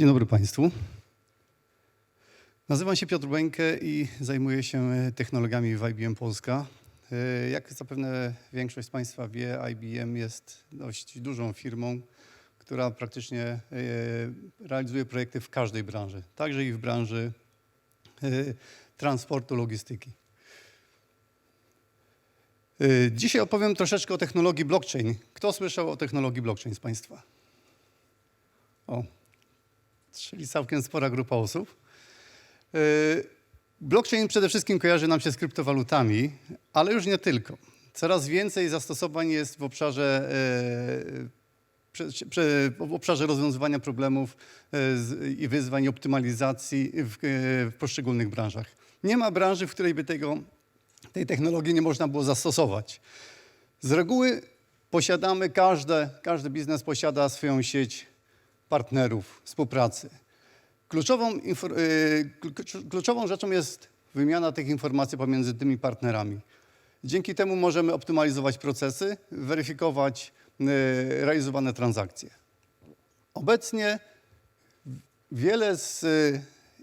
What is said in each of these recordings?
Dzień dobry Państwu. Nazywam się Piotr Bękę i zajmuję się e, technologiami w IBM Polska. E, Jak zapewne większość z Państwa wie, IBM jest dość dużą firmą, która praktycznie e, realizuje projekty w każdej branży, także i w branży transportu, logistyki. Dzisiaj opowiem troszeczkę o technologii blockchain. Kto słyszał o technologii blockchain z Państwa? O, czyli całkiem spora grupa osób. Yy, Blockchain przede wszystkim kojarzy nam się z kryptowalutami, ale już nie tylko. Coraz więcej zastosowań jest w obszarze, prze- w obszarze rozwiązywania problemów z- i wyzwań optymalizacji w poszczególnych branżach. Nie ma branży, w której by tego, tej technologii nie można było zastosować. Z reguły posiadamy, każde, każdy biznes posiada swoją sieć partnerów, współpracy. Kluczową, y, klu- kluczową rzeczą jest wymiana tych informacji pomiędzy tymi partnerami. Dzięki temu możemy optymalizować procesy, weryfikować y, realizowane transakcje. Obecnie wiele z y,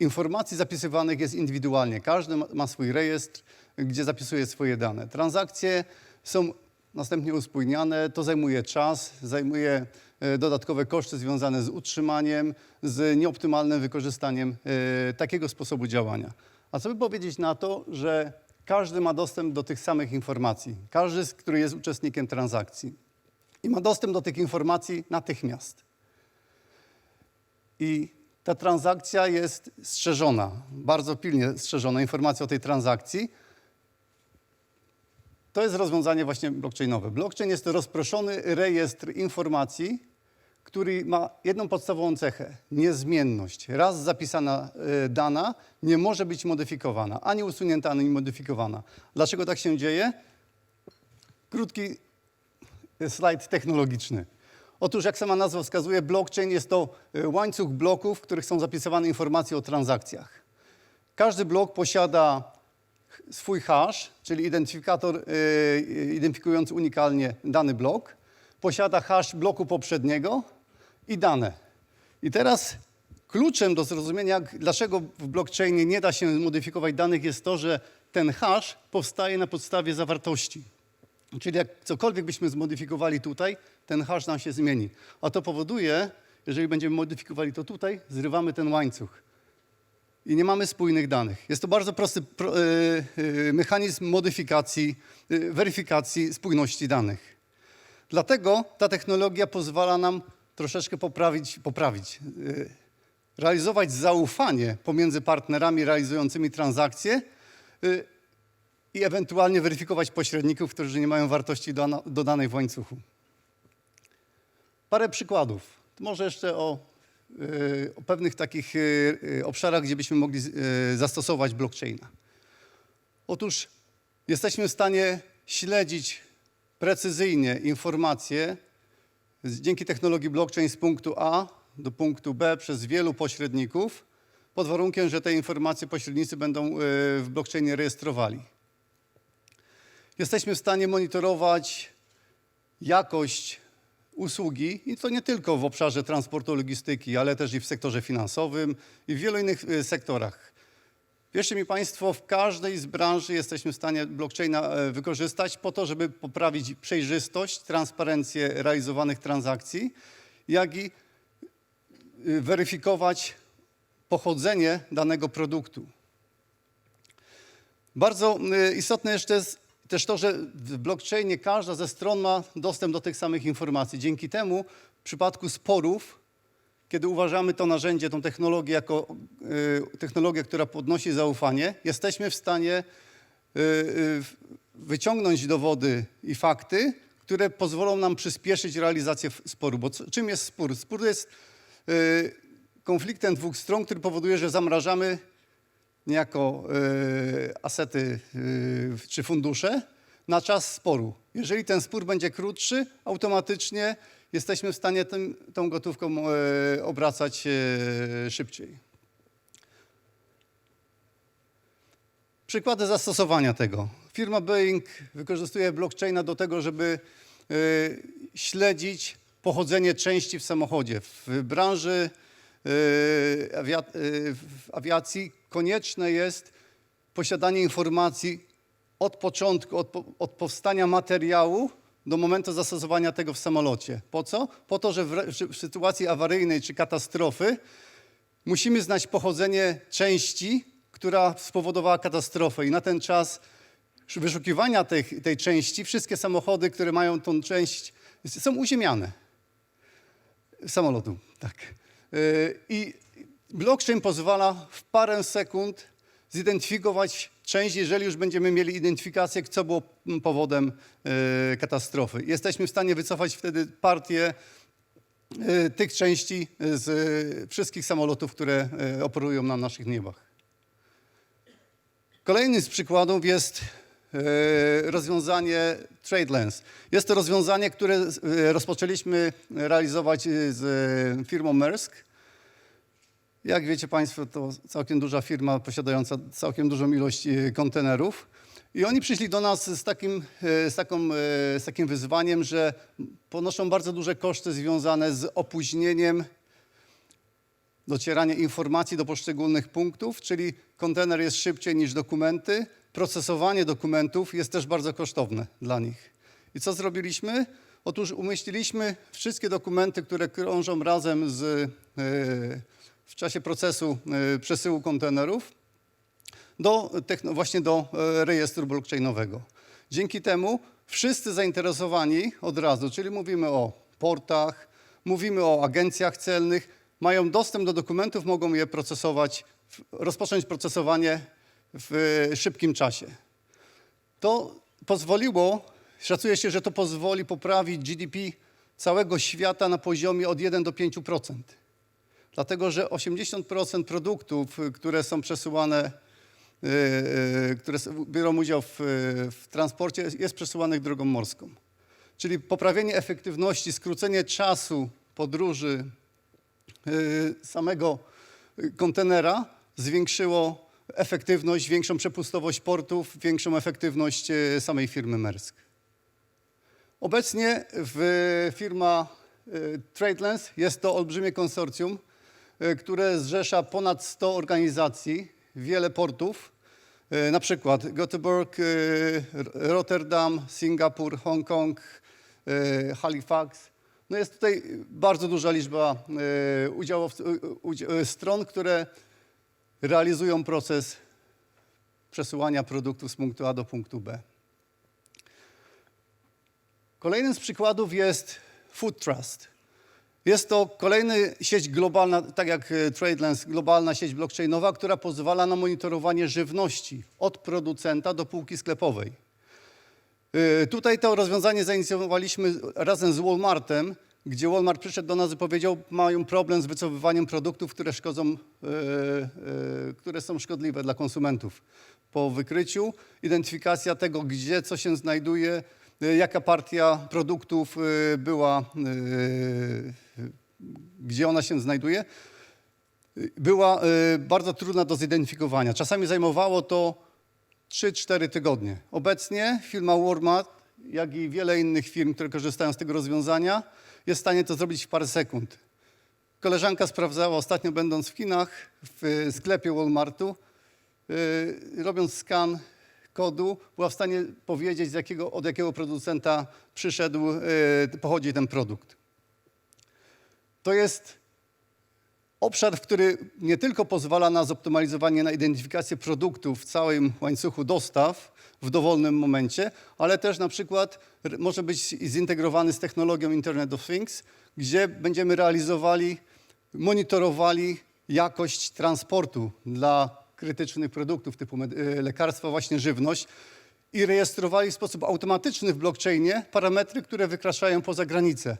informacji zapisywanych jest indywidualnie. Każdy ma, swój rejestr, gdzie zapisuje swoje dane. Transakcje są następnie uspójniane, to zajmuje czas, zajmuje dodatkowe koszty związane z utrzymaniem, z nieoptymalnym wykorzystaniem e, takiego sposobu działania. A co by powiedzieć na to, że każdy ma dostęp do tych samych informacji, każdy, który jest uczestnikiem transakcji i ma dostęp do tych informacji natychmiast. I ta transakcja jest strzeżona, bardzo pilnie strzeżona informacja o tej transakcji. To jest rozwiązanie właśnie blockchainowe. Blockchain jest to rozproszony rejestr informacji, który ma jedną podstawową cechę niezmienność. Raz zapisana e, dana nie może być modyfikowana, ani usunięta, ani modyfikowana. Dlaczego tak się dzieje? Krótki slajd technologiczny. Otóż, jak sama nazwa wskazuje, blockchain jest to e, łańcuch bloków, w których są zapisywane informacje o transakcjach. Każdy blok posiada swój hash, czyli identyfikator e, identyfikujący unikalnie dany blok, posiada hash bloku poprzedniego i dane. I teraz kluczem do zrozumienia, dlaczego w blockchainie nie da się modyfikować danych, jest to, że ten hash powstaje na podstawie zawartości. Czyli jak cokolwiek byśmy zmodyfikowali tutaj, ten hash nam się zmieni. A to powoduje, jeżeli będziemy modyfikowali to tutaj, zrywamy ten łańcuch. I nie mamy spójnych danych. Jest to bardzo prosty pro, e, e, mechanizm modyfikacji, e, weryfikacji spójności danych. Dlatego ta technologia pozwala nam troszeczkę poprawić, poprawić realizować zaufanie pomiędzy partnerami realizującymi transakcje i ewentualnie weryfikować pośredników, którzy nie mają wartości dodanej w łańcuchu. Parę przykładów. Może jeszcze o, o pewnych takich y, y, obszarach, gdzie byśmy mogli y, zastosować blockchaina. Otóż jesteśmy w stanie śledzić precyzyjnie informacje dzięki technologii blockchain z punktu A do punktu B przez wielu pośredników, pod warunkiem, że te informacje pośrednicy będą y, w blockchainie rejestrowali. Jesteśmy w stanie monitorować jakość usługi i to nie tylko w obszarze transportu, logistyki, ale też i w sektorze finansowym i w wielu innych y, sektorach. Wierzcie mi Państwo, w każdej z branży jesteśmy w stanie blockchaina e, wykorzystać po to, żeby poprawić przejrzystość, transparencję realizowanych transakcji, jak i y, weryfikować pochodzenie danego produktu. Bardzo y, istotne jeszcze jest też to, że w blockchainie każda ze stron ma dostęp do tych samych informacji. Dzięki temu w przypadku sporów, kiedy uważamy to narzędzie, tą technologię jako y, technologię, która podnosi zaufanie, jesteśmy w stanie y, y, wyciągnąć dowody i fakty, które pozwolą nam przyspieszyć realizację sporu. Bo czym jest spór? Spór jest konfliktem dwóch stron, który powoduje, że zamrażamy niejako y, asety y, czy fundusze na czas sporu. Jeżeli ten spór będzie krótszy, automatycznie jesteśmy w stanie tym, tą gotówką y, obracać szybciej. Przykłady zastosowania tego. Firma Boeing wykorzystuje blockchaina do tego, żeby śledzić pochodzenie części w samochodzie. W branży w awiacji konieczne jest posiadanie informacji od początku, od, od powstania materiału do momentu zastosowania tego w samolocie. Po co? Po to, że w, w sytuacji awaryjnej czy katastrofy musimy znać pochodzenie części, która spowodowała katastrofę i na ten czas wyszukiwania tej, tej części, wszystkie samochody, które mają tą część, są uziemiane. Samolotu, tak. Yy, I blockchain pozwala w parę sekund zidentyfikować część, jeżeli już będziemy mieli identyfikację, co było powodem yy, katastrofy. Jesteśmy w stanie wycofać wtedy partię yy, tych części z wszystkich samolotów, które operują na naszych niebach. Kolejny z przykładów jest rozwiązanie TradeLens. Jest to rozwiązanie, które e, rozpoczęliśmy realizować e, z e, firmą Maersk. Jak wiecie Państwo, to całkiem duża firma posiadająca całkiem dużą ilość e, kontenerów. I oni przyszli do nas z takim, e, z, taką, e, z takim wyzwaniem, że ponoszą bardzo duże koszty związane z opóźnieniem docieranie informacji do poszczególnych punktów, czyli kontener jest szybciej niż dokumenty. Procesowanie dokumentów jest też bardzo kosztowne dla nich. I co zrobiliśmy? Otóż umieściliśmy wszystkie dokumenty, które krążą razem z, e, w czasie procesu e, przesyłu kontenerów do, właśnie do e, rejestru blockchainowego. Dzięki temu wszyscy zainteresowani od razu, czyli mówimy o portach, mówimy o agencjach celnych, mają dostęp do dokumentów, mogą je procesować, rozpocząć procesowanie w szybkim czasie. To pozwoliło, szacuje się, że to pozwoli poprawić GDP całego świata na poziomie od 1 do 5%. Dlatego, że 80% produktów, które są przesyłane, y, y, które biorą udział w, w transporcie, jest przesyłanych drogą morską. Czyli poprawienie efektywności, skrócenie czasu podróży y, samego kontenera zwiększyło efektywność, większą przepustowość portów, większą efektywność y, samej firmy Maersk. Obecnie w firma y, TradeLens jest to olbrzymie konsorcjum, y, które zrzesza ponad 100 organizacji, wiele portów, na przykład Göteborg, Rotterdam, Singapur, Hongkong, Halifax. No jest tutaj bardzo duża liczba udziałowców, udzia- stron, które realizują proces przesyłania produktów z punktu A do punktu B. Kolejnym z przykładów jest Food Trust. Jest to kolejna sieć globalna, tak jak e, TradeLens, globalna sieć blockchainowa, która pozwala na monitorowanie żywności od producenta do półki sklepowej. E, Tutaj to rozwiązanie zainicjowaliśmy razem z Walmartem, gdzie Walmart przyszedł do nas i powiedział, mają problem z wycofywaniem produktów, które, szkodzą, e, e, które są szkodliwe dla konsumentów. Po wykryciu, identyfikacja tego, gdzie co się znajduje, e, jaka partia produktów e, była, e, gdzie ona się znajduje, była e, bardzo trudna do zidentyfikowania. Czasami zajmowało to 3-4 tygodnie. Obecnie firma Walmart, jak i wiele innych firm, które korzystają z tego rozwiązania, jest w stanie to zrobić w parę sekund. Koleżanka sprawdzała ostatnio, będąc w Chinach, w sklepie Walmartu, yy, robiąc skan kodu, była w stanie powiedzieć, jakiego, od jakiego producenta przyszedł, yy, pochodzi ten produkt. To jest obszar, który nie tylko pozwala na zoptymalizowanie, na identyfikację produktów w całym łańcuchu dostaw w dowolnym momencie, ale też na przykład może być zintegrowany z technologią Internet of Things, gdzie będziemy realizowali, monitorowali jakość transportu dla krytycznych produktów typu y, lekarstwa, właśnie żywność i rejestrowali w sposób automatyczny w blockchainie parametry, które wykraczają poza granice.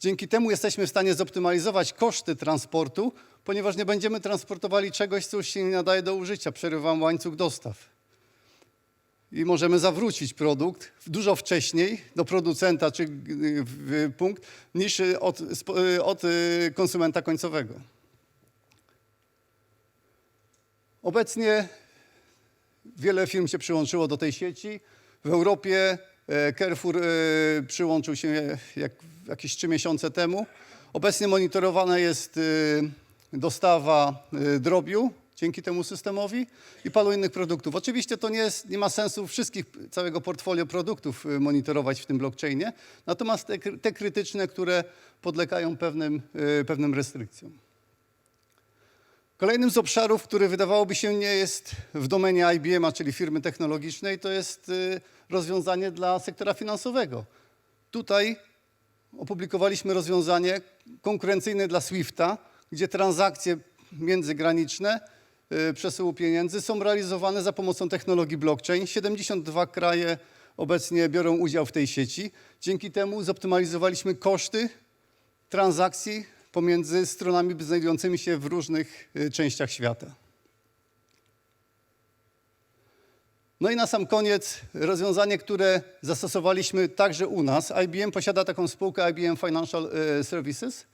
Dzięki temu jesteśmy w stanie zoptymalizować koszty transportu, ponieważ nie będziemy transportowali czegoś, co już się nie nadaje do użycia. Przerywam łańcuch dostaw. I możemy zawrócić produkt dużo wcześniej do producenta czy y, w punkt niż y, od, y, od y, konsumenta końcowego. Obecnie wiele firm się przyłączyło do tej sieci. W Europie Carrefour e, przyłączył się jak, jakieś trzy miesiące temu. Obecnie monitorowana jest e, dostawa drobiu dzięki temu systemowi i paru innych produktów. Oczywiście to nie, jest, nie ma sensu wszystkich, całego portfolio produktów monitorować w tym blockchainie, natomiast te, te krytyczne, które podlegają pewnym, pewnym restrykcjom. Kolejnym z obszarów, który wydawałoby się nie jest w domenie IBM, czyli firmy technologicznej, to jest rozwiązanie dla sektora finansowego. Tutaj opublikowaliśmy rozwiązanie konkurencyjne dla SWIFT-a, gdzie transakcje międzygraniczne y, przesyłu pieniędzy są realizowane za pomocą technologii blockchain. 72 kraje obecnie biorą udział w tej sieci. Dzięki temu zoptymalizowaliśmy koszty transakcji pomiędzy stronami znajdującymi się w różnych y, częściach świata. No i na sam koniec rozwiązanie, które zastosowaliśmy także u nas. IBM posiada taką spółkę IBM Financial e, Services,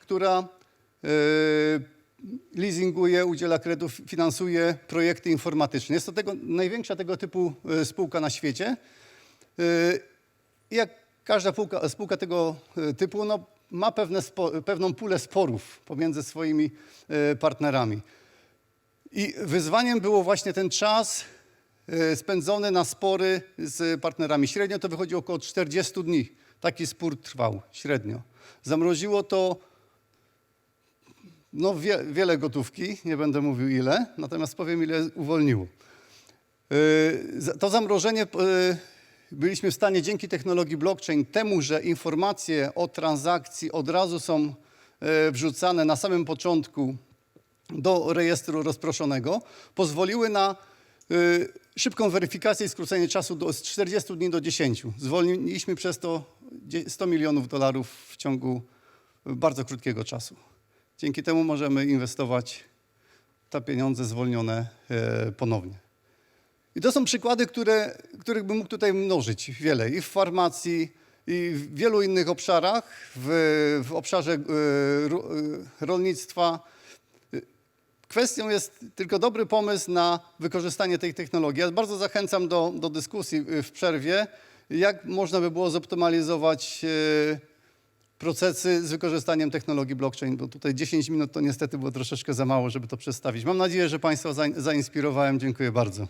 która e, leasinguje, udziela kredytów, finansuje projekty informatyczne. Jest to tego, największa tego typu e, spółka na świecie. Jak każda spółka, spółka tego typu no, ma pewne spo, pewną pulę sporów pomiędzy swoimi partnerami. I wyzwaniem było właśnie ten czas e, spędzony na spory z partnerami. Średnio to wychodzi około 40 dni. Taki spór trwał średnio. Zamroziło to no, wie, wiele gotówki, nie będę mówił ile, natomiast powiem ile uwolniło. Za- To zamrożenie e, byliśmy w stanie dzięki technologii blockchain, temu, że informacje o transakcji od razu są wrzucane na samym początku do rejestru rozproszonego, pozwoliły na y, szybką weryfikację i skrócenie czasu do, z 40 dni do 10. Zwolniliśmy przez to dzie- 100 milionów dolarów w ciągu bardzo krótkiego czasu. Dzięki temu możemy inwestować te pieniądze zwolnione e, ponownie. I to są przykłady, które, których bym mógł tutaj mnożyć wiele i w farmacji, i w wielu innych obszarach, w, w obszarze ro- rolnictwa. Kwestią jest tylko dobry pomysł na wykorzystanie tej technologii. Ja bardzo zachęcam do, do dyskusji y, w przerwie, jak można by było zoptymalizować e, procesy z wykorzystaniem technologii blockchain, bo tutaj 10 minut to niestety było troszeczkę za mało, żeby to przedstawić. Mam nadzieję, że Państwa zain- zainspirowałem. Dziękuję bardzo.